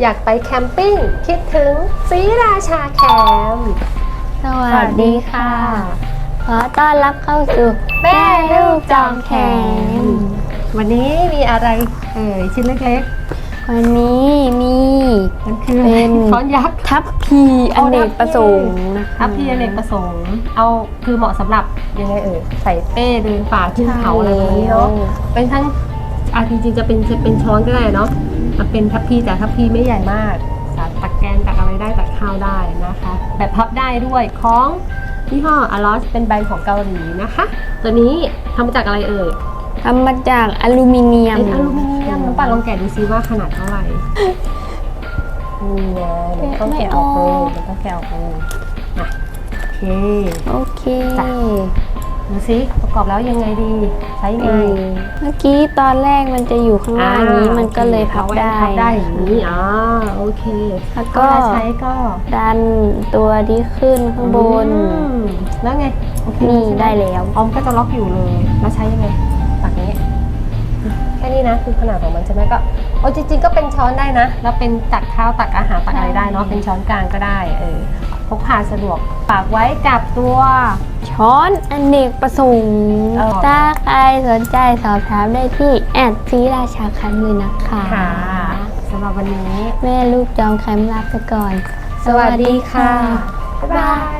อยากไปแคมปิ้ง คิดถึงสีราชาแคมป์สวัสดีค่ะ ขอต้อนรับเข้าสู่แม่ลูกจอมแขนวันนี้มีอะไรเอ่ยชิ้นเล็กวันนี้มีๆมันคืออะไรเป็นช้อนยักษ์ ทัพพีอเนกประสงค์นะคะทัพพีอเนกประสงค์ เอาคือเหมาะสำหรับยังไงเอ่ยใส่เป้เดินป่าขึ้นเขาอะไรแบบนี้เนาะเป็นทั้ง อะจริงๆจะเป็นจะเป็นช้อนก็ได้เนาะอะเป็นทัพพีแต่ทัพพีไม่ใหญ่มากสามารถตักแกงตักอะไรได้ตักข้าวได้นะคะ แบบพับได้ด้วยของยี่ห้ออลอสเป็นแบรนด์ของเกาหลีนะคะ ตัวนี้ทำมาจากอะไรเอ่ยทำมาจากอลูมิเนียมเป็นอลูมิเนียมน้ำปัดลองแกะดูซิว่าขนาดเท่าไหร่นี่ไงมันต้องแกะออกเลยมันต้องแกะออกเลยอะโอเคโอเคจ้ะ ดูซิประกอบแล้วยังไงดี ใช้ไงอืมเมื่อกี้ตอนแรกมันจะอยู่ข้างล่างนี้มันก็เลยพับได้ พับได้อย่างนี้อ่าโอเคแล้วก็ เวลาใช้ก็ดันตัวที่ขึ้นข้างบน อืมแล้วไงโอเคนี่ใช่หมได้แล้ว ออมก็จะล็อกอยู่เลยแล้วใช้ยังไงตักนี้แค่นี้นะคือขนาดของมันใช่ไหมก็โอ้จริงๆก็เป็นช้อนได้นะ แล้วเป็นตักข้าวตักอาหารตักอะไรได้เนาะเป็นช้อนกลางก็ได้เออ พกพาสะดวกฝากไว้กับตัว ช้อนอเนกประสงค์เออ ถ้าใครสนใจสอบถามได้ที่แอดซีราชาคันมือนะคะ ค่ะสำหรับวันนี้ แม่ลูกจองแคมป์ลาไปก่อนสวัสดีค่ะบ๊ายบาย